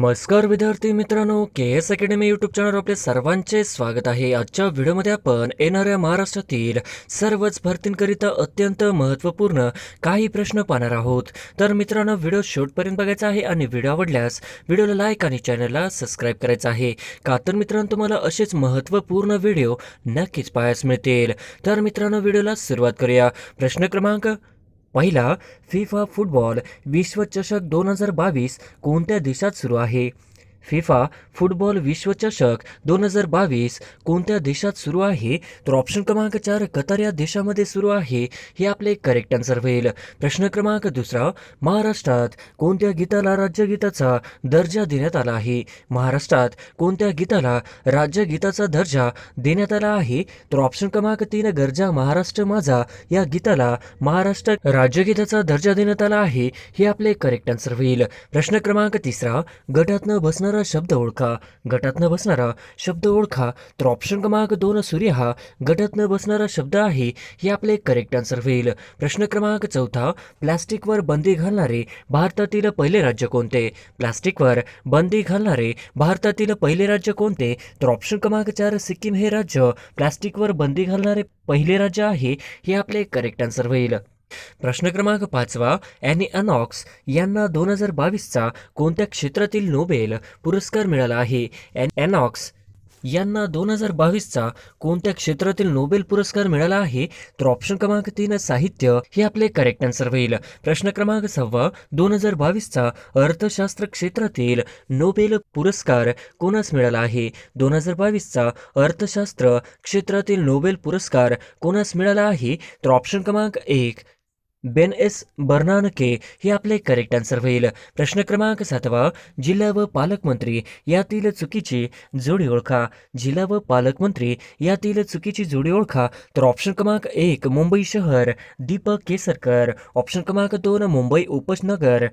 नमस्कार विद्यार्थी मित्रांनो K S academy YouTube channel आपले सर्वांचे स्वागत आहे. आजच्या व्हिडिओमध्ये आपण येणाऱ्या महाराष्ट्रातील सर्वच भरतींकरिता अत्यंत महत्त्वपूर्ण काही प्रश्न पाहणार आहोत. तर मित्रांनो व्हिडिओ शेवटपर्यंत बघायचा आहे आणि व्हिडिओ आवडल्यास व्हिडिओला लाईक आणि चॅनलला सबस्क्राईब करायचं आहे. का तर मित्रांनो तुम्हाला असेच महत्त्वपूर्ण व्हिडिओ नक्कीच पाहायस मिळतील. तर मित्रांनो व्हिडिओला सुरुवात करूया. प्रश्न क्रमांक पहिला फिफा फुटबॉल विश्वचषक दोन हजार बावीस कोणत्या देशात सुरू आहे? फिफा फुटबॉल विश्वचषक दोन हजार बावीस कोणत्या देशात सुरू आहे? तर ऑप्शन क्रमांक चार कतार या देशामध्ये सुरू आहे हे आपले करेक्ट आन्सर होईल. प्रश्न क्रमांक दुसरा महाराष्ट्रात कोणत्या गीताला राज्यगीताचा दर्जा देण्यात आला आहे? महाराष्ट्रात कोणत्या गीताला राज्यगीताचा दर्जा देण्यात आला आहे? तर ऑप्शन क्रमांक तीन गरजा महाराष्ट्र माझा या गीताला महाराष्ट्र राज्यगीताचा दर्जा देण्यात आला आहे हे आपले करेक्ट आन्सर होईल. प्रश्न क्रमांक तिसरा गटातनं बसणं बसणारा शब्द ओळखा गटात न बसणारा शब्द ओळखा. तर ऑप्शन क्रमांक दोन सूर्य हा गटात न बसणारा शब्द आहे हे आपले करेक्ट आन्सर होईल. प्रश्न क्रमांक चौथा प्लास्टिकवर बंदी घालणारे भारतातील पहिले राज्य कोणते? प्लास्टिकवर बंदी घालणारे भारतातील पहिले राज्य कोणते? तर ऑप्शन क्रमांक चार सिक्कीम हे राज्य. प्लास्टिकवर बंदी घालणारे पहिले राज्य आहे हे आपले करेक्ट आन्सर होईल. प्रश्न क्रमांक पाचवा ॲनी अनॉक्स यांना दोन हजार बावीसचा कोणत्या क्षेत्रातील नोबेल पुरस्कार मिळाला आहे? ॲन यांना दोन हजार बावीसचा कोणत्या क्षेत्रातील नोबेल पुरस्कार मिळाला आहे? तर ऑप्शन क्रमांक तीन साहित्य हे आपले करेक्ट आन्सर होईल. प्रश्न क्रमांक सहावा दोन हजार बावीसचा अर्थशास्त्र क्षेत्रातील नोबेल पुरस्कार कोणास मिळाला आहे? दोन हजार बावीसचा अर्थशास्त्र क्षेत्रातील नोबेल पुरस्कार कोणास मिळाला आहे? तर ऑप्शन क्रमांक एक बेन एस बर्नानके हे आपले करेक्ट आन्सर होईल. प्रश्न क्रमांक सातवा जिल्हा व पालकमंत्री यातील चुकीची जोडी ओळखा. जिल्हा व पालकमंत्री यातील चुकीची जोडी ओळखा. तर ऑप्शन क्रमांक एक मुंबई शहर दीपक केसरकर. ऑप्शन क्रमांक दोन मुंबई उपनगर.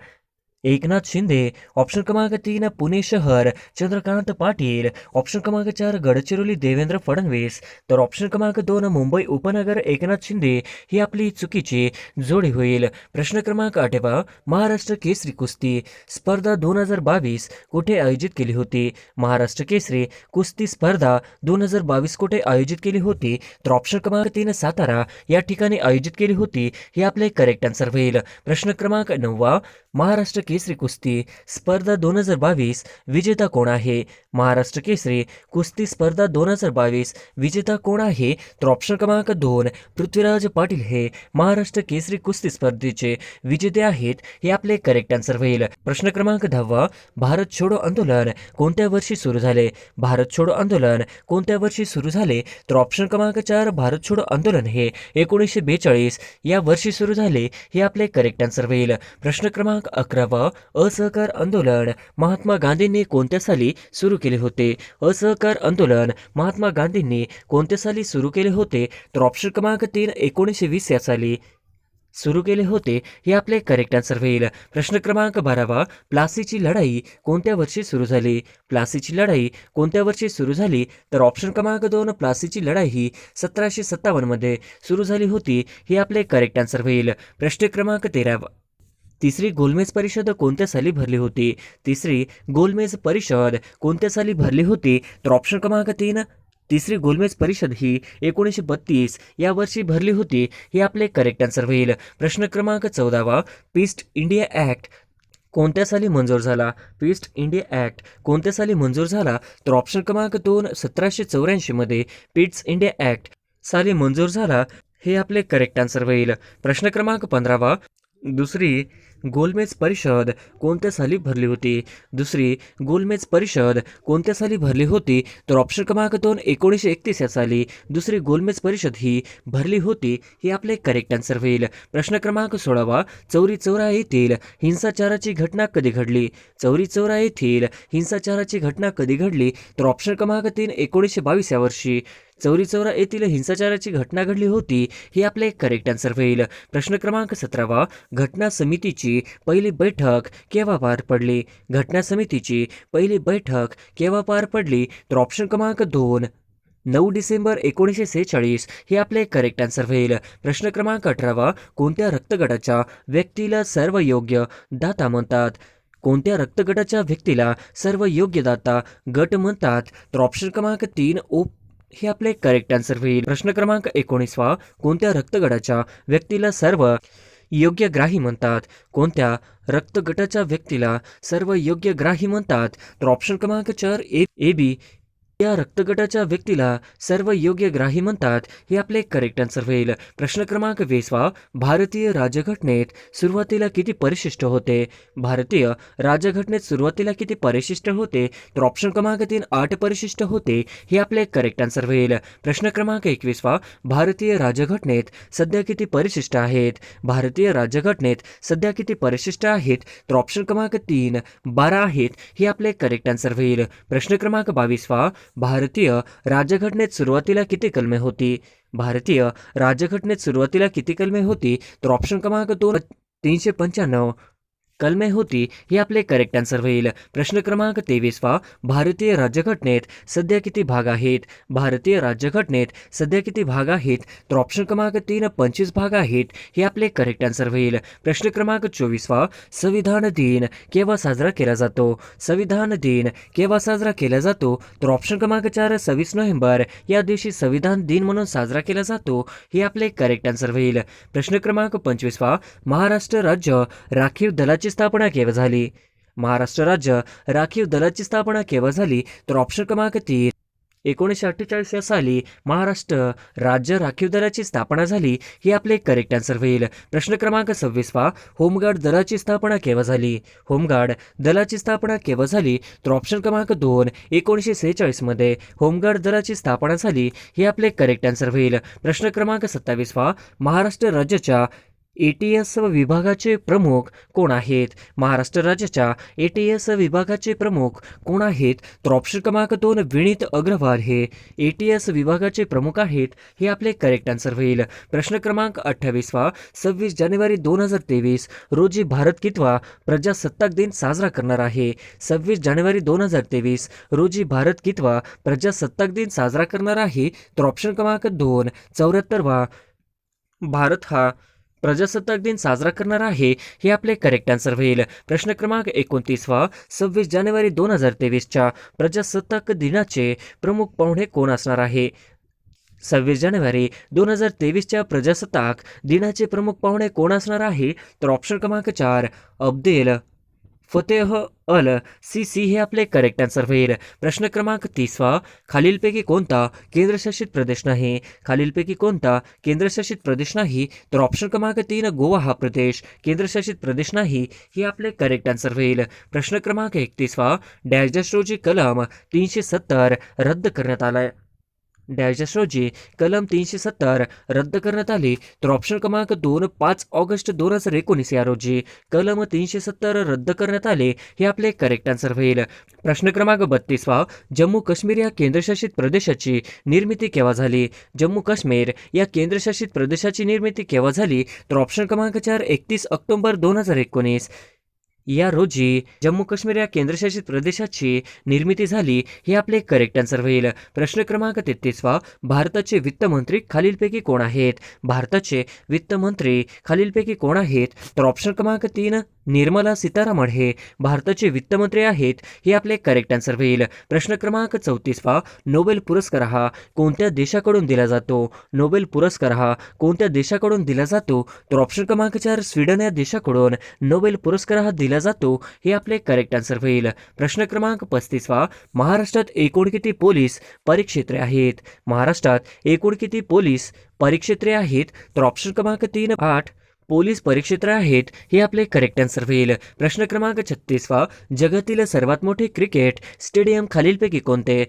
एकनाथ शिंदे ऑप्शन क्रमांक तीन पुणे शहर चंद्रकांत पाटील ऑप्शन क्रमांक चार गडचिरोली देवेंद्र फडणवीस तर ऑप्शन क्रमांक दोन मुंबई उपनगर एकनाथ शिंदे ही आपली चुकीची जोडी होईल. प्रश्न क्रमांक आठवा महाराष्ट्र केसरी कुस्ती स्पर्धा दोन हजार बावीस कुठे आयोजित केली होती? महाराष्ट्र केसरी कुस्ती स्पर्धा दोन हजार बावीस कुठे आयोजित केली होती? तर ऑप्शन क्रमांक तीन सातारा या ठिकाणी आयोजित केली होती हे आपले करेक्ट आन्सर होईल. प्रश्न क्रमांक नववा महाराष्ट्र केसरी कुस्ती स्पर्धा दोन हजार बावीस विजेता कोण आहे? महाराष्ट्र केसरी कुस्ती स्पर्धा दोन हजार बावीस विजेता कोण आहे? तर ऑप्शन क्रमांक दोन पृथ्वीराज पाटील हे महाराष्ट्र केसरी कुस्ती स्पर्धेचे विजेते आहेत हे आपले करेक्ट आन्सर होईल. प्रश्न क्रमांक दहावा भारत छोडो आंदोलन कोणत्या वर्षी सुरू झाले? भारत छोडो आंदोलन कोणत्या वर्षी सुरू झाले? तर ऑप्शन क्रमांक चार भारत छोडो आंदोलन हे एकोणीसशे बेचाळीस या वर्षी सुरू झाले हे आपले करेक्ट आन्सर होईल. प्रश्न क्रमांक अकरावा असहकार आंदोलन. महात्मा गांधींनी कोणत्या साली सुरू केले होते? असहकार आंदोलन. महात्मा गांधींनी कोणत्या साली सुरू केले होते? तर ऑप्शन क्रमांक तीन एकोणीसशे वीस या साली सुरू केले होते हे आपले करेक्ट आन्सर होईल. प्रश्न क्रमांक बारावा. प्लासीची लढाई कोणत्या वर्षी सुरू झाली? प्लासीची लढाई कोणत्या वर्षी सुरू झाली? तर ऑप्शन क्रमांक दोन प्लासीची लढाई ही सतराशे सत्तावन्नमध्ये सुरू झाली होती हे आपले करेक्ट आन्सर होईल. प्रश्न क्रमांक तेरावा. तिसरी गोलमेज परिषद कोणत्या साली भरली होती? तिसरी गोलमेज परिषद कोणत्या साली भरली होती? तर ऑप्शन क्रमांक तीन तिसरी गोलमेज परिषद ही एकोणीसशे बत्तीस या वर्षी भरली होती. हे आपले करेक्ट आन्सर होईल. प्रश्न क्रमांक चौदावा पीस्ट इंडिया ॲक्ट कोणत्या साली मंजूर झाला? पीस्ट इंडिया ॲक्ट कोणत्या साली मंजूर झाला? तर ऑप्शन क्रमांक दोन सतराशे चौऱ्याऐंशीमध्ये पीट्स इंडिया ॲक्ट साली मंजूर झाला. हे आपले करेक्ट आन्सर होईल. प्रश्न क्रमांक पंधरावा दुसरी गोलमेज परिषद कोणत्या साली भरली होती? दुसरी गोलमेज परिषद कोणत्या साली भरली होती? तर ऑप्शन क्रमांक दोन एकोणीसशे एकतीस या साली. दुसरी गोलमेज परिषद ही भरली होती हे आपले करेक्ट आन्सर होईल. प्रश्न क्रमांक सोळावा चौरी चौरा येथील हिंसाचाराची घटना कधी घडली? चौरी चौरा येथील हिंसाचाराची घटना कधी घडली? तर ऑप्शन क्रमांक तीन एकोणीसशे बावीस या वर्षी. चौरी चौरा येथील हिंसाचाराची घटना घडली होती हे आपले करेक्ट आन्सर होईल. प्रश्न क्रमांक सतरावा घटना समितीची पहिली बैठक केव्हा पार पडली? घटना समितीची पहिली बैठक केव्हा पार पडली? तर ऑप्शन क्रमांक दोन नऊ डिसेंबर एकोणीसशे सेहेचाळीस हे आपले करेक्ट आन्सर होईल. प्रश्न क्रमांक अठरावा कोणत्या रक्तगटाच्या व्यक्तीला सर्व योग्य दाता म्हणतात? कोणत्या रक्तगटाच्या व्यक्तीला सर्व योग्यदाता गट म्हणतात? तर ऑप्शन क्रमांक तीन ओ हे आपले करेक्ट आन्सर होईल. प्रश्न क्रमांक एकोणीसवा. कोणत्या रक्तगटाच्या व्यक्तीला सर्व योग्य ग्राही म्हणतात? कोणत्या रक्तगटाच्या व्यक्तीला सर्व योग्य ग्राही म्हणतात? तर ऑप्शन क्रमांक चार ए ए बी या रक्तगटाच्या व्यक्तीला सर्व योग्य ग्राही म्हणतात हे आपले करेक्ट आन्सर होईल. प्रश्न क्रमांक वीसवा भारतीय राज्यघटनेत सुरुवातीला किती परिशिष्ट होते? भारतीय राज्यघटनेत सुरुवातीला किती परिशिष्ट होते? तर ऑप्शन क्रमांक तीन आठ परिशिष्ट होते हे आपले करेक्ट आन्सर होईल. प्रश्न क्रमांक एकवीसवा भारतीय राज्यघटनेत सध्या किती परिशिष्ट आहेत? भारतीय राज्यघटनेत सध्या किती परिशिष्ट आहेत? तर ऑप्शन क्रमांक तीन बारा आहेत हे आपले करेक्ट आन्सर होईल. प्रश्न क्रमांक बावीसवा भारतीय राज्यघटनेत सुरुवातीला किती कलमे होती? भारतीय राज्यघटनेत सुरुवातीला किती कलमे होती? तर ऑप्शन क्रमांक दोन तीनशे पंच्याण्णव. कलमे होती हे आपले करेक्ट आन्सर होईल. प्रश्न क्रमांक तेवीसवा भारतीय राज्यघटनेत सध्या किती भाग आहेत? भारतीय राज्यघटनेत सध्या किती भाग आहेत? तर ऑप्शन क्रमांक तीन पंचवीस भाग आहेत हे आपले करेक्ट आन्सर होईल. प्रश्न क्रमांक चोवीसवा संविधान दिन केव्हा साजरा केला जातो? संविधान दिन केव्हा साजरा केला जातो? तर ऑप्शन क्रमांक चार सव्वीस नोव्हेंबर या दिवशी संविधान दिन म्हणून साजरा केला जातो हे आपले करेक्ट आन्सर होईल. प्रश्न क्रमांक पंचवीसवा महाराष्ट्र राज्य राखीव दलाची स्थापना केव्हा झाली? महाराष्ट्र राज्य राखीव दलाची स्थापना केव्हा झाली? तर ऑप्शन क्रमांक तीन. एकोणीसशे अठ्ठेचाळीस या साली महाराष्ट्र राज्य राखीव दलाची स्थापना झाली ही आपले करेक्ट आन्सर होईल. प्रश्न क्रमांक सव्वीसवा होमगार्ड दलाची स्थापना केव्हा झाली? होमगार्ड दलाची स्थापना केव्हा झाली? तर ऑप्शन क्रमांक दोन एकोणीसशे सेहेचाळीसमध्ये होमगार्ड दलाची स्थापना झाली हे आपले करेक्ट आन्सर होईल. प्रश्न क्रमांक सत्तावीसवा महाराष्ट्र राज्याच्या ए टी एस विभागाचे प्रमुख कोण आहेत? महाराष्ट्र राज्याच्या ए टी एस विभागाचे प्रमुख कोण आहेत? तर ऑप्शन क्रमांक दोन विनीत अग्रवाल हे ए टी एस विभागाचे प्रमुख आहेत हे आपले करेक्ट आन्सर होईल. प्रश्न क्रमांक अठ्ठावीसवा सव्वीस जानेवारी दोन हजार तेवीस रोजी भारत कितवा प्रजासत्ताक दिन साजरा करणार आहे? सव्वीस जानेवारी दोन हजार तेवीस रोजी भारत कितवा प्रजासत्ताक दिन साजरा करणार आहे? तर ऑप्शन क्रमांक दोन चौऱ्याहत्तरवा भारत हा प्रजासत्ताक दिन साजरा करणार आहे हे आपले करेक्ट आन्सर होईल. प्रश्न क्रमांक एकोणतीसवा सव्वीस जानेवारी दोन हजार तेवीसच्या प्रजासत्ताक दिनाचे प्रमुख पाहुणे कोण असणार आहे? सव्वीस जानेवारी दोन हजार तेवीसच्या प्रजासत्ताक दिनाचे प्रमुख पाहुणे कोण असणार आहे? तर ऑप्शन क्रमांक चार Abdel Fattah al Sisi हे आपले करेक्ट आन्सर होईल. प्रश्न क्रमांक तीसवा खालीलपैकी कोणता केंद्रशासित प्रदेश नाही? खालीलपैकी कोणता केंद्रशासित प्रदेश नाही? तर ऑप्शन क्रमांक तीन गोवा हा प्रदेश. केंद्रशासित प्रदेश नाही हे आपले करेक्ट आन्सर होईल. प्रश्न क्रमांक एकतीसवा डॅश रोजी कलम तीनशे सत्तर रद्द करण्यात आलाय. डॅश रोजी कलम तीनशे सत्तर रद्द करण्यात आली. तर ऑप्शन क्रमांक दोन पाच ऑगस्ट दोन हजार एकोणीस या रोजी कलम तीनशे सत्तर रद्द करण्यात आले हे आपले करेक्ट आन्सर होईल. प्रश्न क्रमांक बत्तीसवा जम्मू काश्मीर या केंद्रशासित प्रदेशाची निर्मिती केव्हा झाली? जम्मू काश्मीर या केंद्रशासित प्रदेशाची निर्मिती केव्हा झाली? तर ऑप्शन क्रमांक चार एकतीस ऑक्टोबर दोन हजार एकोणीस. या रोजी जम्मू काश्मीर या केंद्रशासित प्रदेशाची निर्मिती झाली हे आपले करेक्ट आन्सर होईल. प्रश्न क्रमांक तेहतीसवा भारताचे वित्तमंत्री खालीलपैकी कोण आहेत? भारताचे वित्तमंत्री खालीलपैकी कोण आहेत? तर ऑप्शन क्रमांक तीन निर्मला सीतारामन हे भारताचे वित्तमंत्री आहेत हे आपले करेक्ट आन्सर होईल. प्रश्न क्रमांक चौतीसवा नोबेल पुरस्कार हा कोणत्या देशाकडून दिला जातो? नोबेल पुरस्कार हा कोणत्या देशाकडून दिला जातो? तर ऑप्शन क्रमांक चार स्वीडन या देशाकडून नोबेल पुरस्कार हा दिला जातो हे आपले करेक्ट आन्सर होईल. प्रश्न क्रमांक पस्तीसवा महाराष्ट्रात एकूण किती पोलीस परिक्षेत्रे आहेत? महाराष्ट्रात एकूण किती पोलीस परिक्षेत्रे आहेत? तर ऑप्शन क्रमांक तीन आठ पोलीस परिक्षेत्र आहेत हे आपले करेक्ट आन्सर होईल. प्रश्न क्रमांक छत्तीसवा जगातील सर्वात मोठे क्रिकेट स्टेडियम खालीलपैकी कोणते?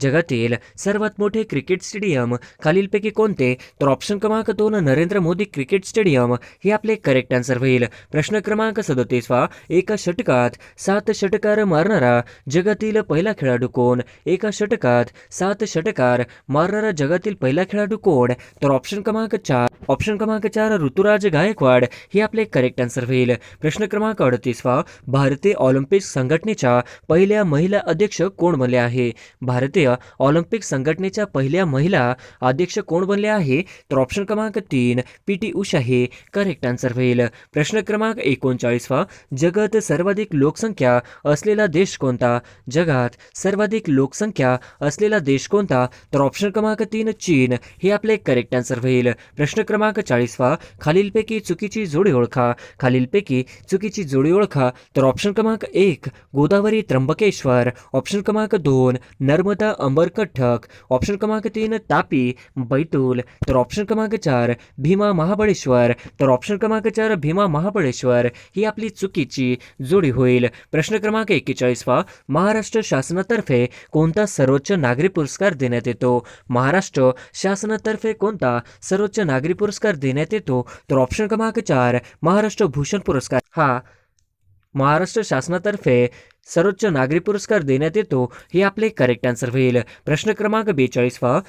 जगातील सर्वात मोठे क्रिकेट स्टेडियम खालीलपैकी कोणते? तर ऑप्शन क्रमांक दोन नरेंद्र मोदी क्रिकेट स्टेडियम. हे आपले करेक्ट आन्सर होईल. प्रश्न क्रमांक सदोतीसवा एका षटकात सात षटकार मारणारा जगातील पहिला खेळाडू कोण? एका षटकात सात षटकार मारणारा जगातील पहिला खेळाडू कोण? तर ऑप्शन क्रमांक चार ऑप्शन क्रमांक चार ऋतुराज गायकवाड. हे आपले करेक्ट आन्सर होईल. प्रश्न क्रमांक अडतीसवा भारतीय ऑलिम्पिक संघटनेच्या पहिल्या महिला अध्यक्ष कोण बनले आहे? भारतीय आंतरराष्ट्रीय ऑलिम्पिक संघटनेच्या पहिल्या महिला अध्यक्ष कोण बनल्या आहे? तर ऑप्शन क्रमांक तीन पी टी उषा हे. करेक्ट आन्सर होईल. प्रश्न क्रमांक एकोणचाळीसवा जगात सर्वाधिक लोकसंख्या असलेला देश कोणता? जगात सर्वाधिक लोकसंख्या असलेला देश कोणता? तर ऑप्शन क्रमांक तीन चीन. हे आपले करेक्ट आन्सर होईल. प्रश्न क्रमांक चाळीसवा खालीलपैकी चुकीची जोडी ओळखा. खालीलपैकी चुकीची जोडी ओळखा. तर ऑप्शन क्रमांक एक गोदावरी त्र्यंबकेश्वर. ऑप्शन क्रमांक दोन नर्मदा अंबरकठ्ठक ऑप्शन क्रमांक तीन तापी बैतूल तर ऑप्शन क्रमांक चार भीमा महाबळेश्वर तर ऑप्शन क्रमांक चार भीमा महाबळेश्वर. ही आपली चुकीची जोडी होईल. प्रश्न क्रमांक एक्केचाळीसवा महाराष्ट्र शासनातर्फे कोणता सर्वोच्च नागरी पुरस्कार देण्यात येतो? महाराष्ट्र शासनातर्फे कोणता सर्वोच्च नागरी पुरस्कार देण्यात येतो? तर ऑप्शन क्रमांक चार महाराष्ट्र भूषण पुरस्कार. हा महाराष्ट्र शासनातर्फे सर्वोच्च नागरी पुरस्कार देण्यात येतो हे आपले करेक्ट आन्सर होईल. प्रश्न क्रमांक बेचाळीसवा.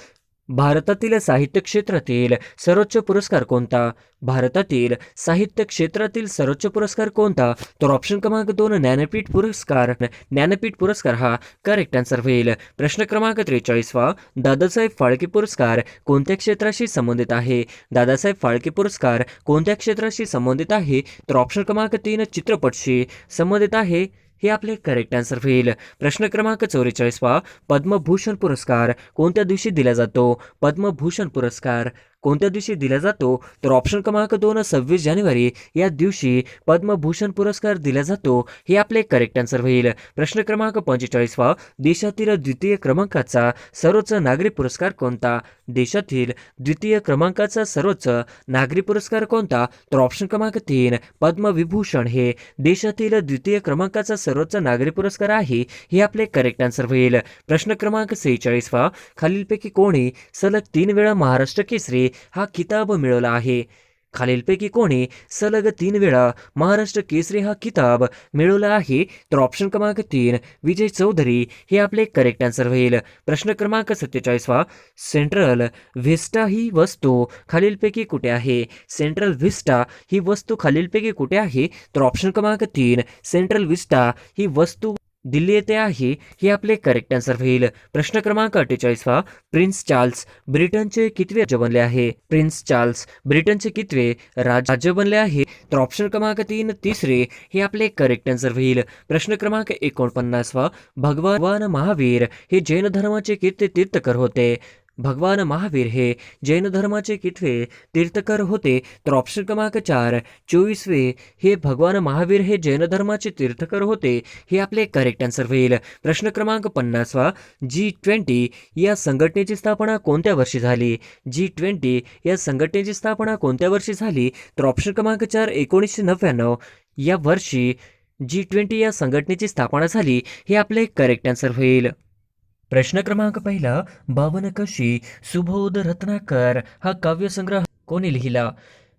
भारतातील साहित्य क्षेत्रातील सर्वोच्च पुरस्कार कोणता? भारतातील साहित्य क्षेत्रातील सर्वोच्च पुरस्कार कोणता? तर ऑप्शन क्रमांक दोन ज्ञानपीठ पुरस्कार. ज्ञानपीठ पुरस्कार हा करेक्ट आन्सर होईल. प्रश्न क्रमांक त्रेचाळीसवा दादासाहेब फाळके पुरस्कार कोणत्या क्षेत्राशी संबंधित आहे? दादासाहेब फाळके पुरस्कार कोणत्या क्षेत्राशी संबंधित आहे? तर ऑप्शन क्रमांक तीन चित्रपटशी संबंधित आहे. हे आपले करेक्ट आन्सर होईल प्रश्न क्रमांक चौवेचाळीसवा पद्मभूषण पुरस्कार. कोणत्या दिवशी दिला जातो? पद्मभूषण पुरस्कार. कोणत्या दिवशी दिला जातो तर ऑप्शन क्रमांक दोन सव्वीस जानेवारी या दिवशी पद्मभूषण पुरस्कार दिला जातो हे आपले करेक्ट आन्सर होईल. प्रश्न क्रमांक पंचेचाळीसवा देशातील द्वितीय क्रमांकाचा सर्वोच्च नागरी पुरस्कार कोणता? देशातील द्वितीय क्रमांकाचा सर्वोच्च नागरी पुरस्कार कोणता? तर ऑप्शन क्रमांक तीन पद्मविभूषण हे देशातील द्वितीय क्रमांकाचा सर्वोच्च नागरी पुरस्कार आहे हे आपले करेक्ट आन्सर होईल. प्रश्न क्रमांक सेहेचाळीसवा खालीलपैकी कोणी सलग तीन वेळा महाराष्ट्र केसरी हा किताब मिळवला आहे. खालीलपैकी कोणी सलग तीन वेळा महाराष्ट्र केसरी हा किताब मिळवला आहे. तर ऑप्शन क्रमांक तीन विजय चौधरी हे आपले करेक्ट आन्सर होईल. प्रश्न क्रमांक सत्तेचाळीसवा सेंट्रल व्हिस्टा ही वस्तू खालीलपैकी कुठे आहे? सेंट्रल व्हिस्टा ही वस्तू खालीलपैकी कुठे आहे? तर ऑप्शन क्रमांक तीन सेंट्रल व्हिस्टा ही वस्तू दिल्ली येथे आहे. हे आपले करेक्ट आन्सर होईल. प्रश्न क्रमांक अठ्ठेचाळीसवा प्रिन्स चार्ल्स ब्रिटनचे कितवे राज्य बनले आहे? प्रिन्स चार्ल्स ब्रिटनचे कितवे राज- राज्य बनले आहे? तर ऑप्शन क्रमांक तीन तिसरे हे आपले करेक्ट आन्सर होईल. प्रश्न क्रमांक एकोणपन्नासवा भगवान महावीर हे जैन धर्माचे किती तीर्थकर होते? भगवान महावीर हे जैन धर्माचे कितवे तीर्थकर होते? तर ऑप्शन क्रमांक चार चोवीसवे हे भगवान महावीर हे जैन धर्माचे तीर्थकर होते? हे आपले करेक्ट आन्सर होईल. प्रश्न क्रमांक पन्नासवा जी ट्वेंटी या संघटनेची स्थापना कोणत्या वर्षी झाली? जी ट्वेंटी या संघटनेची स्थापना कोणत्या वर्षी झाली? तर ऑप्शन क्रमांक चार एकोणीसशे नव्याण्णव. या वर्षी जी ट्वेंटी या संघटनेची स्थापना झाली हे आपले करेक्ट आन्सर होईल. प्रश्न क्रमांक पहिला बावनकशी सुबोध रत्नाकर हा काव्यसंग्रह कोणी लिहिला?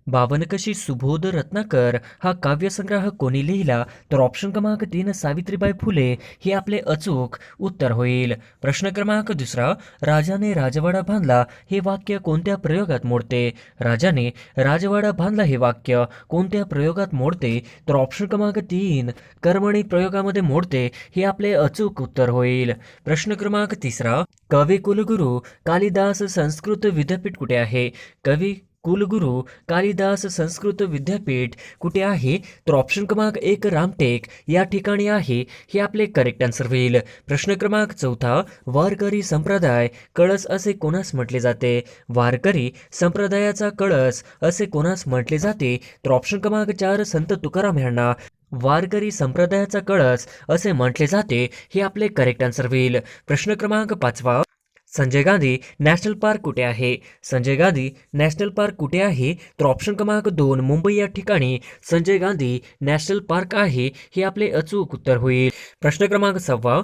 बावनकशी सुबोध रत्नाकर हा काव्यसंग्रह कोणी लिहिला तर ऑप्शन क्रमांक तीन सावित्रीबाई फुले हे आपले अचूक उत्तर होईल. प्रश्न क्रमांक दुसरा राजाने राजवाडा बांधला हे वाक्य कोणत्या प्रयोगात मोडते? राजाने राजवाडा बांधला हे वाक्य कोणत्या प्रयोगात मोडते? तर ऑप्शन क्रमांक तीन कर्मणी प्रयोगामध्ये मोडते हे आपले अचूक उत्तर होईल. प्रश्न क्रमांक तिसरा कवी कुलगुरू कालिदास संस्कृत विद्यापीठ कुठे आहे? कवी कुलगुरू कालिदास संस्कृत विद्यापीठ कुठे आहे? तर ऑप्शन क्रमांक एक रामटेक. या ठिकाणी आहे. हे आपले करेक्ट आन्सर होईल. प्रश्न क्रमांक चौथा वारकरी संप्रदाय कळस असे कोणास म्हटले जाते? वारकरी संप्रदायाचा कळस असे कोणास म्हटले जाते? तर ऑप्शन क्रमांक चार संत तुकाराम यांना. वारकरी संप्रदायाचा कळस असे म्हटले जाते. हे आपले करेक्ट आन्सर होईल. प्रश्न क्रमांक पाचवा संजय गांधी नॅशनल पार्क कुठे आहे? संजय गांधी नॅशनल पार्क कुठे आहे? तर ऑप्शन क्रमांक दोन मुंबई या ठिकाणी संजय गांधी नॅशनल पार्क आहे हे आपले अचूक उत्तर होईल. प्रश्न क्रमांक सव्वा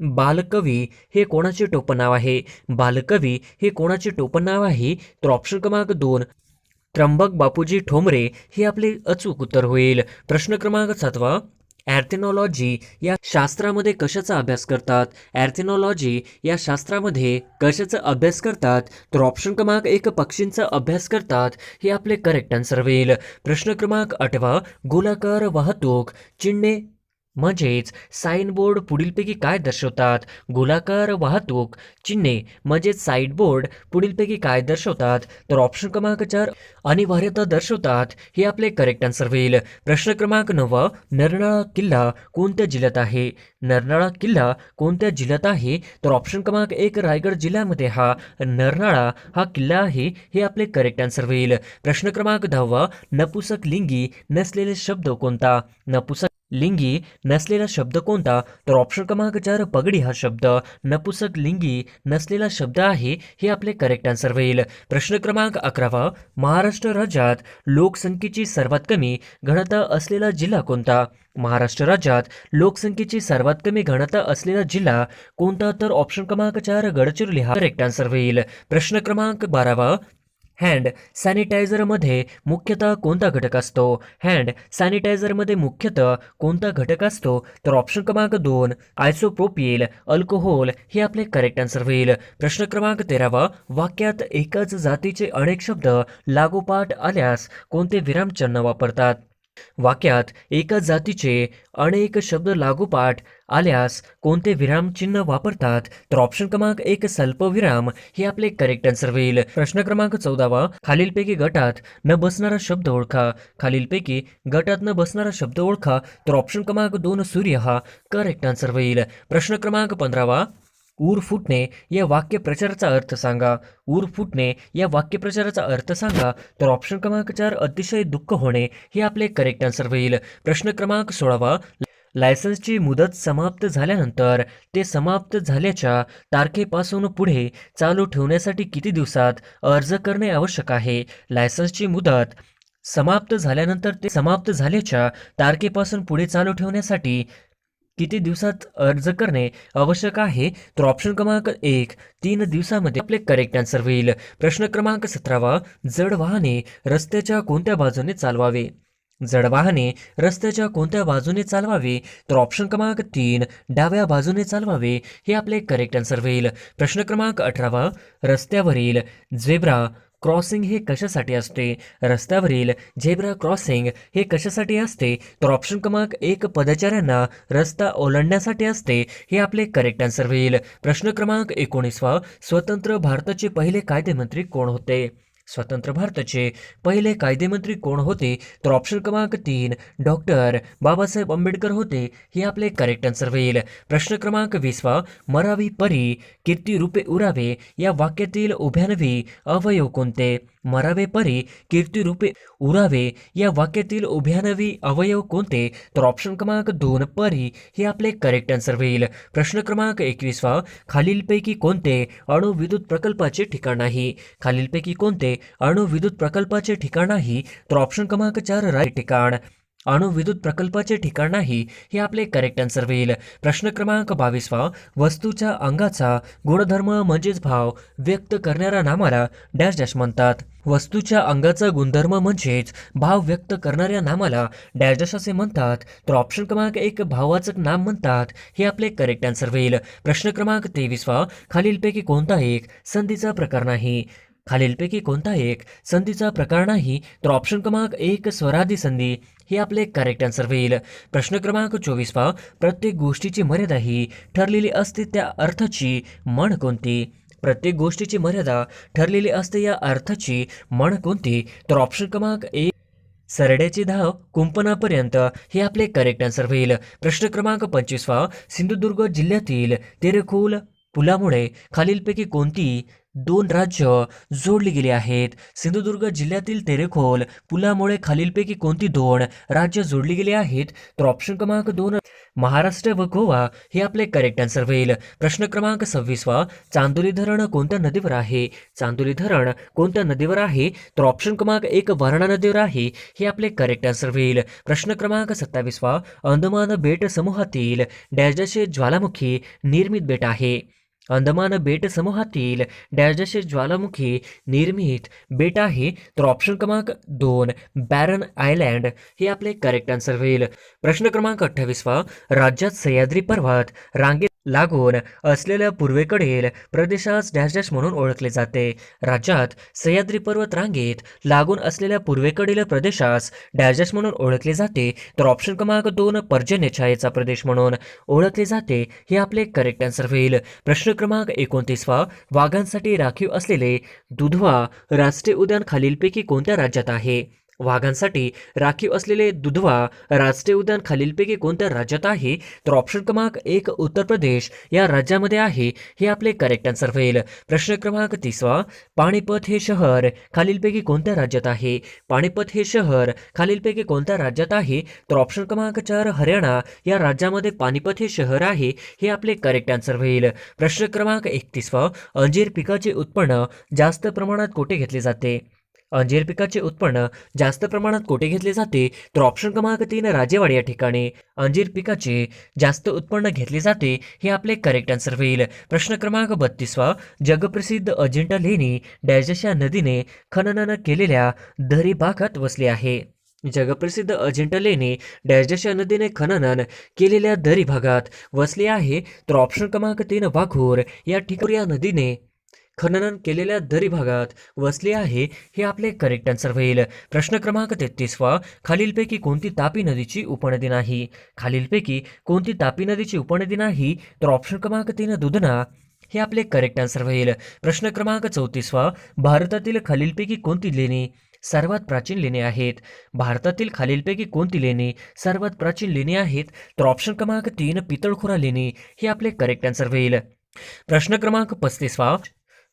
बालकवी हे कोणाचे टोपण नाव आहे? बालकवी हे कोणाचे टोपण नाव आहे? तर ऑप्शन क्रमांक दोन त्र्यंबक बापूजी ठोंबरे हे आपले अचूक उत्तर होईल. प्रश्न क्रमांक सातवा ॲर्थेनॉलॉजी या शास्त्रामध्ये कशाचा अभ्यास करतात? ॲर्थेनॉलॉजी या शास्त्रामध्ये कशाचा अभ्यास करतात? तर ऑप्शन क्रमांक एक पक्षींचा अभ्यास करतात. हे आपले करेक्ट आन्सर होईल. प्रश्न क्रमांक आठवा गोलाकार वाहतूक चिन्हे म्हणजेच साईन बोर्ड पुढीलपैकी काय दर्शवतात? गोलाकार वाहतूक चिन्हे म्हणजेच साईड बोर्ड पुढीलपैकी काय दर्शवतात? तर ऑप्शन क्रमांक चार अनिवार्यता दर्शवतात. हे आपले करेक्ट आन्सर होईल. प्रश्न क्रमांक नववा नरनाळा किल्ला कोणत्या जिल्ह्यात आहे? नरनाळा किल्ला कोणत्या जिल्ह्यात आहे? तर ऑप्शन क्रमांक एक रायगड जिल्ह्यामध्ये हा नरनाळा हा किल्ला आहे. हे आपले करेक्ट आन्सर होईल. प्रश्न क्रमांक दहावा नपुसक लिंगी नसलेले शब्द कोणता? नपुसक लिंगी नसलेला शब्द कोणता? तर ऑप्शन क्रमांक चार पगडी हा शब्द. नपुसक लिंगी नसलेला शब्द आहे हे आपले करेक्ट आन्सर होईल. प्रश्न क्रमांक अकरावा. महाराष्ट्र राज्यात लोकसंख्येची सर्वात कमी घनता असलेला जिल्हा कोणता? महाराष्ट्र राज्यात लोकसंख्येची सर्वात कमी घनता असलेला जिल्हा कोणता? तर ऑप्शन क्रमांक चार गडचिरोली हा करेक्ट आन्सर होईल. प्रश्न क्रमांक बारावा. हँड सॅनिटायझरमध्ये मुख्यतः कोणता घटक असतो? हँड सॅनिटायझरमध्ये मुख्यतः कोणता घटक असतो? तर ऑप्शन क्रमांक दोन आयसोप्रोपिल अल्कोहोल हे आपले करेक्ट आन्सर होईल. प्रश्न क्रमांक तेरावा वाक्यात एकाच जातीचे अनेक शब्द लागोपाठ आल्यास कोणते विरामचिन्ह वापरतात? वाक्यात एकाच जातीचे अनेक शब्द लागोपाठ आल्यास कोणते विरामचिन्ह वापरतात? तर ऑप्शन क्रमांक एक स्वल्पविराम हे आपले करेक्ट आन्सर होईल. प्रश्न क्रमांक चौदावा. खालीलपैकी गटात न बसणारा शब्द ओळखा. खालीलपैकी गटात न बसणारा शब्द ओळखा. तर ऑप्शन क्रमांक दोन सूर्य हा करेक्ट आन्सर होईल. प्रश्न क्रमांक पंधरावा. ऊर फुटणे या वाक्यप्रचाराचा अर्थ सांगा. ऊर फुटणे या वाक्यप्रचाराचा अर्थ सांगा. तर ऑप्शन क्रमांक चार अतिशय दुःख होणे. हे आपले करेक्ट आन्सर होईल. प्रश्न क्रमांक सोळावा. लायसन्सची मुदत समाप्त झाल्यानंतर ते समाप्त झाल्याच्या तारखेपासून पुढे चालू ठेवण्यासाठी किती दिवसात अर्ज करणे आवश्यक आहे? लायसन्सची मुदत समाप्त झाल्यानंतर ते समाप्त झाल्याच्या तारखेपासून पुढे चालू ठेवण्यासाठी किती दिवसात अर्ज करणे आवश्यक आहे? तर ऑप्शन क्रमांक एक तीन दिवसामध्ये आपले करेक्ट आन्सर होईल. प्रश्न क्रमांक सतरावा जड वाहने रस्त्याच्या कोणत्या बाजूने चालवावे? जड वाहने रस्त्याच्या कोणत्या बाजूने चालवावे तर ऑप्शन क्रमांक तीन डाव्या बाजूने चालवावे हे आपले करेक्ट आन्सर होईल. प्रश्न क्रमांक अठरावा रस्त्यावरील झेब्रा क्रॉसिंग हे कशासाठी असते? रस्त्यावरील झेब्रा क्रॉसिंग हे कशासाठी असते? तर ऑप्शन क्रमांक एक पदचाऱ्यांना रस्ता ओलांडण्यासाठी असते हे आपले करेक्ट आन्सर होईल. प्रश्न क्रमांक एकोणीसवा स्वतंत्र भारताचे पहिले कायदेमंत्री कोण होते? स्वतंत्र भारताचे पहिले कायदेमंत्री कोण होते? तर ऑप्शन क्रमांक तीन डॉक्टर बाबासाहेब आंबेडकर होते. हे आपले करेक्ट आन्सर होईल. प्रश्न क्रमांक वीसवा मरावी परी कीर्ती रूपे उरावे या वाक्यातील उभ्यानवी अवयव कोणते? मरावे परी कीर्तिरूपे उरावे या वाक्यातील उभ्यानवी अवयव कोणते? तर ऑप्शन क्रमांक दोन परी हे आपले करेक्ट आन्सर होईल. प्रश्न क्रमांक एकवीसवा खालीलपैकी कोणते अणुविद्युत प्रकल्पाचे ठिकाण नाही? खालीलपैकी कोणते अणुविद्युत प्रकल्पाचे ठिकाण नाही? तर ऑप्शन क्रमांक चार राय ठिकाण. अणुविद्युत प्रकल्पाचे ठिकाण नाही हे आपले करेक्ट आन्सर होईल. प्रश्न क्रमांक बावीसवा वस्तूच्या अंगाचा गुणधर्म म्हणजेच भाव व्यक्त करणाऱ्या नामाला डॅश डॅश म्हणतात. वस्तूच्या अंगाचा गुणधर्म म्हणजेच भाव व्यक्त करणाऱ्या नामाला डॅश डॅश असे म्हणतात. तर ऑप्शन क्रमांक एक भाववाचक नाम म्हणतात हे आपले करेक्ट आन्सर होईल. प्रश्न क्रमांक तेवीसवा खालीलपैकी कोणता एक संधीचा प्रकार नाही? खालीलपैकी कोणता एक संधीचा प्रकार नाही तर ऑप्शन क्रमांक एक स्वराधी संधी हे आपले करेक्ट आन्सर होईल. प्रश्न क्रमांक चोवीसवा प्रत्येक गोष्टीची मर्यादा ही ठरलेली असते त्या अर्थाची म्हण कोणती? प्रत्येक गोष्टीची मर्यादा ठरलेली असते या अर्थाची म्हण कोणती? तर ऑप्शन क्रमांक एक सरड्याची धाव कुंपणापर्यंत हे आपले करेक्ट आन्सर होईल. प्रश्न क्रमांक पंचवीसवा सिंधुदुर्ग जिल्ह्यातील तेरेखोल पुलामुळे खालीलपैकी कोणती दोन राज्य जोडली गेली आहेत. सिंधुदुर्ग जिल्ह्यातील तेरेखोल पुलामुळे खालीलपैकी कोणती दोन राज्य जोडली गेली आहेत? तर ऑप्शन क्रमांक दोन महाराष्ट्र व गोवा हे आपले करेक्ट आन्सर होईल. प्रश्न क्रमांक सव्वीसवा चांदोली धरण कोणत्या नदीवर आहे? चांदोली धरण कोणत्या नदीवर आहे? तर ऑप्शन क्रमांक एक वारणा नदीवर आहे. हे आपले करेक्ट आन्सर होईल. प्रश्न क्रमांक सत्तावीसवा अंदमान बेट समूहातील डॅश ज्वालामुखी निर्मित बेट आहे. अंदमान बेट समूहातील डॅश ज्वालामुखी निर्मित बेट आहे. तर ऑप्शन क्रमांक दोन बॅरन आयलँड. हे आपले करेक्ट आन्सर होईल. प्रश्न क्रमांक अठ्ठावीसवा राज्यात सह्याद्री पर्वत रांगेत लागून असलेल्या पूर्वेकडील प्रदेशास डॅश डॅश म्हणून ओळखले जाते. राज्यात सह्याद्री पर्वत रांगेत लागून असलेल्या पूर्वेकडील प्रदेशास डॅश डॅश म्हणून ओळखले जाते तर ऑप्शन क्रमांक दोन पर्जन्य छायेचा प्रदेश म्हणून ओळखले जाते. हे आपले करेक्ट आन्सर होईल. प्रश्न क्रमांक एकोणतीसवा वाघांसाठी राखीव असलेले दुधवा राष्ट्रीय उद्यान खालीलपैकी कोणत्या राज्यात आहे? वाघांसाठी राखीव असलेले दुधवा राष्ट्रीय उद्यान खालीलपैकी कोणत्या राज्यात आहे? तर ऑप्शन क्रमांक एक उत्तर प्रदेश. या राज्यामध्ये आहे हे आपले करेक्ट आन्सर होईल. प्रश्न क्रमांक तिसवा पाणीपत हे शहर खालीलपैकी कोणत्या राज्यात आहे? पाणीपत हे शहर खालीलपैकी कोणत्या राज्यात आहे? तर ऑप्शन क्रमांक चार हरियाणा. या राज्यामध्ये पानिपत हे शहर आहे हे आपले करेक्ट आन्सर होईल. प्रश्न क्रमांक एकतीसवा अंजीर पिकाचे उत्पन्न जास्त प्रमाणात कोठे घेतले जाते? अंजीर पिकाचे उत्पन्न जास्त प्रमाणात कोठे घेतले जाते? तर ऑप्शन क्रमांक तीन राजेवाडी या ठिकाणी. अंजीर पिकाचे जास्त उत्पन्न घेतले जाते हे आपले करेक्ट आन्सर होईल. प्रश्न क्रमांक बत्तीसवा. जगप्रसिद्ध अजिंठा लेणी डॅजशा नदीने खनन केलेल्या दरी भागात वसले आहे. जगप्रसिद्ध अजिंठा लेणी डॅजशा नदीने खननन केलेल्या दरी भागात वसले आहे. तर ऑप्शन क्रमांक तीन वाघोर या ठिकाणी या नदीने खनन केलेल्या दरी भागात वसले आहे हे आपले करेक्ट आन्सर होईल. प्रश्न क्रमांक तेहतीसवा खालीलपैकी कोणती तापी नदीची उपनदी नाही? खालीलपैकी कोणती तापी नदीची उपनदी नाही? तर ऑप्शन क्रमांक तीन दुधना हे आपले करेक्ट आन्सर होईल. प्रश्न क्रमांक चौतीसवा भारतातील खालीलपैकी कोणती लेणी सर्वात प्राचीन लेणी आहेत? भारतातील खालीलपैकी कोणती लेणी सर्वात प्राचीन लेणी आहेत? तर ऑप्शन क्रमांक तीन पितळखोरा लेणी हे आपले करेक्ट आन्सर होईल. प्रश्न क्रमांक पस्तीसवा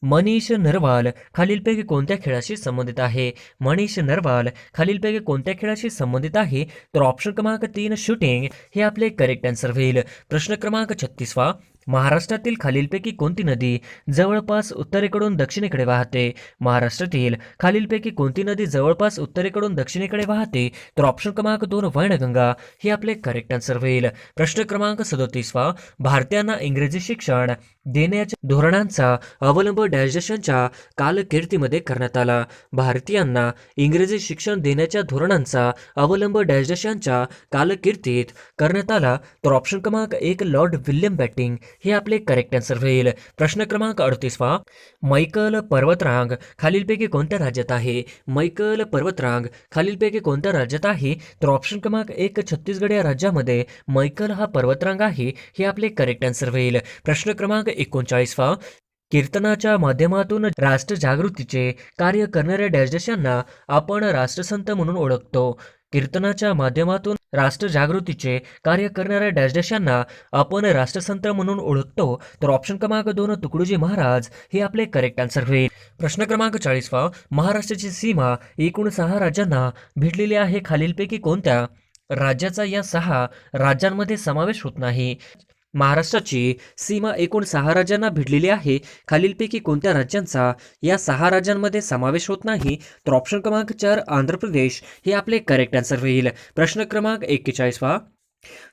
मनीष नरवाल खालीलपैकी कोणत्या खेळाशी संबंधित आहे? मनीष नरवाल खालीलपैकी कोणत्या खेळाशी संबंधित आहे? तर ऑप्शन क्रमांक तीन शूटिंग हे आपले करेक्ट आन्सर होईल. प्रश्न क्रमांक छत्तीसवा. महाराष्ट्रातील खालीलपैकी कोणती नदी जवळपास उत्तरेकडून दक्षिणेकडे वाहते? महाराष्ट्रातील खालीलपैकी कोणती नदी जवळपास उत्तरेकडून दक्षिणेकडे वाहते? तर ऑप्शन क्रमांक दोन वैनगंगा. हे आपले करेक्ट आन्सर होईल. प्रश्न क्रमांक सदोतीसवा. भारतीयांना इंग्रजी शिक्षण देण्याच्या धोरणांचा अवलंब डायजेशनच्या कालकीर्तीमध्ये करण्यात आला. भारतीयांना इंग्रजी शिक्षण देण्याच्या धोरणांचा अवलंब डायजेशनच्या कालकीर्तीत करण्यात आला. तर ऑप्शन क्रमांक एक लॉर्ड विल्यम बॅटिंग. हे आपले करेक्ट आन्सर होईल. प्रश्न क्रमांक अडतीसवा मैकल पर्वतरांग खालीलपैकी कोणत्या राज्यात आहे? मैकल पर्वतरांग खालीलपैकी कोणत्या राज्यात आहे? तर ऑप्शन क्रमांक एक छत्तीसगड या राज्यामध्ये मैकल हा पर्वतरांग आहे हे आपले करेक्ट आन्सर होईल. प्रश्न क्रमांक एकोणचाळीसवा कीर्तनाच्या माध्यमातून राष्ट्र जागृतीचे कार्य करणाऱ्या डॅशडशांना आपण राष्ट्रसंत म्हणून ओळखतो. कीर्तनाच्या माध्यमातून राष्ट्र जागृतीचे कार्य करणाऱ्या डॅशडशांना आपण राष्ट्रसंत म्हणून ओळखतो तर ऑप्शन क्रमांक दोन तुकडोजी महाराज हे आपले करेक्ट आन्सर होईल. प्रश्न क्रमांक चाळीसवा महाराष्ट्राची सीमा एकूण सहा राज्यांना भेटलेली आहे खालीलपैकी कोणत्या? राज्याचा या सहा राज्यांमध्ये समावेश होत नाही. महाराष्ट्राची सीमा एकूण सहा राज्यांना भिडलेली आहे. खालीलपैकी कोणत्या राज्यांचा या सहा राज्यांमध्ये समावेश होत नाही? तर ऑप्शन क्रमांक चार आंध्र प्रदेश. हे आपले करेक्ट आन्सर होईल. प्रश्न क्रमांक एक्केचाळीसवा.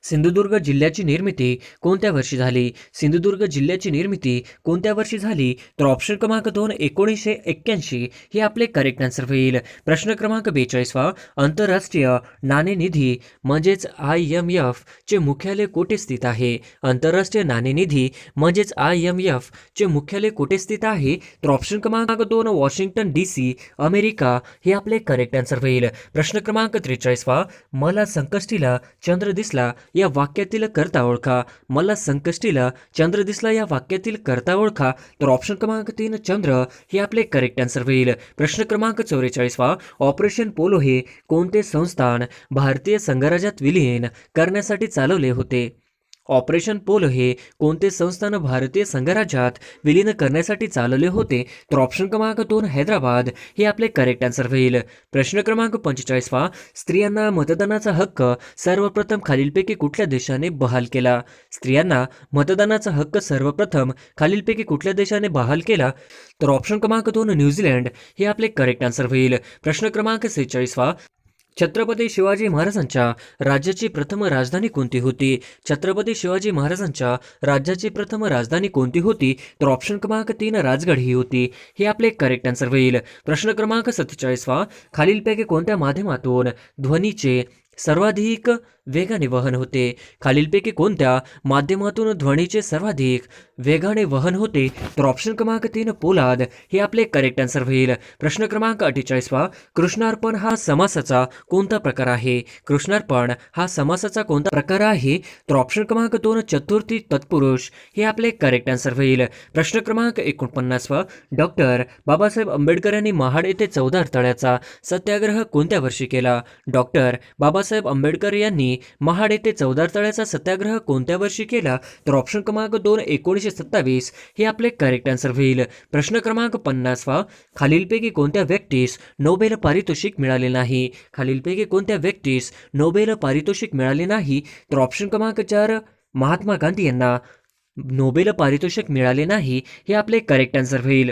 सिंधुदुर्ग जिल्ह्याची निर्मिती कोणत्या वर्षी झाली? सिंधुदुर्ग जिल्ह्याची निर्मिती कोणत्या वर्षी झाली? तर ऑप्शन क्रमांक दोन एकोणीसशे एक्क्याऐंशी हे आपले करेक्ट आन्सर होईल. प्रश्न क्रमांक बेचाळीसवा आंतरराष्ट्रीय नाणेनिधी म्हणजेच आय एम एफ चे मुख्यालय कोठे स्थित आहे? आंतरराष्ट्रीय नाणेनिधी म्हणजेच आय एम एफ चे मुख्यालय कोठे स्थित आहे? तर ऑप्शन क्रमांक दोन वॉशिंग्टन डी सी अमेरिका हे आपले करेक्ट आन्सर होईल. प्रश्न क्रमांक त्रेचाळीसवा मला संकष्टीला चंद्र दिसला या वाक्यातील करता ओळखा. मला संकष्टीला चंद्र दिसला या वाक्यातील कर्ता ओळखा. तर ऑप्शन क्रमांक तीन चंद्र. हे आपले करेक्ट आन्सर होईल. प्रश्न क्रमांक चौवेचाळीसवा ऑपरेशन पोलो हे कोणते संस्थान भारतीय संघराज्यात विलीन करण्यासाठी चालवले होते? ऑपरेशन पोलो हे कोणते संस्थान भारतीय संघराज्यात विलीन करण्यासाठी चालवले होते? तर ऑप्शन क्रमांक दोन हैदराबाद हे आपले करेक्ट आन्सर होईल. प्रश्न क्रमांक पंचेचाळीसवा स्त्रियांना मतदानाचा हक्क सर्वप्रथम खालीलपैकी कुठल्या देशाने बहाल केला? स्त्रियांना मतदानाचा हक्क सर्वप्रथम खालीलपैकी कुठल्या देशाने बहाल केला? तर ऑप्शन क्रमांक दोन न्यूझीलंड हे आपले करेक्ट आन्सर होईल. प्रश्न क्रमांक सेहेचाळीसवा छत्रपती शिवाजी महाराजांच्या राज्याची प्रथम राजधानी कोणती होती? छत्रपती शिवाजी महाराजांच्या राज्याची प्रथम राजधानी कोणती होती? तर ऑप्शन क्रमांक तीन राजगड ही होती. हे आपले करेक्ट आन्सर होईल. प्रश्न क्रमांक सत्तेचाळीसवा. खालीलपैकी कोणत्या माध्यमातून ध्वनीचे सर्वाधिक वेगाने वहन होते. खालीलपैकी कोणत्या? माध्यमातून ध्वनीचे सर्वाधिक वेगाने वहन होते. तर ऑप्शन क्रमांक तीन पोलाद. हे आपले करेक्ट आन्सर होईल. प्रश्न क्रमांक अठ्ठेचाळीसवा. कृष्णार्पण हा समासाचा कोणता प्रकार आहे? कृष्णार्पण हा समासाचा कोणता प्रकार आहे? तर ऑप्शन क्रमांक दोन चतुर्थी तत्पुरुष. हे आपले करेक्ट आन्सर होईल. प्रश्न क्रमांक एकोणपन्नासवा. डॉक्टर बाबासाहेब आंबेडकर यांनी महाड येथे चौदार तळ्याचा सत्याग्रह कोणत्या वर्षी केला? डॉक्टर बाबासाहेब आंबेडकर यांनी यांनी महाड येथे चौदार तळ्याचा सत्याग्रह कोणत्या वर्षी केला? तर ऑप्शन क्रमांक दोन एकोणीसशे सत्तावीस. हे आपले करेक्ट आन्सर होईल. प्रश्न क्रमांक पन्नासवा खालीलपैकी कोणत्या व्यक्तीस नोबेल पारितोषिक मिळाले नाही? खालीलपैकी कोणत्या व्यक्तीस नोबेल पारितोषिक मिळाले नाही? तर ऑप्शन क्रमांक चार महात्मा गांधी यांना नोबेल पारितोषिक मिळाले नाही. हे आपले करेक्ट आन्सर होईल.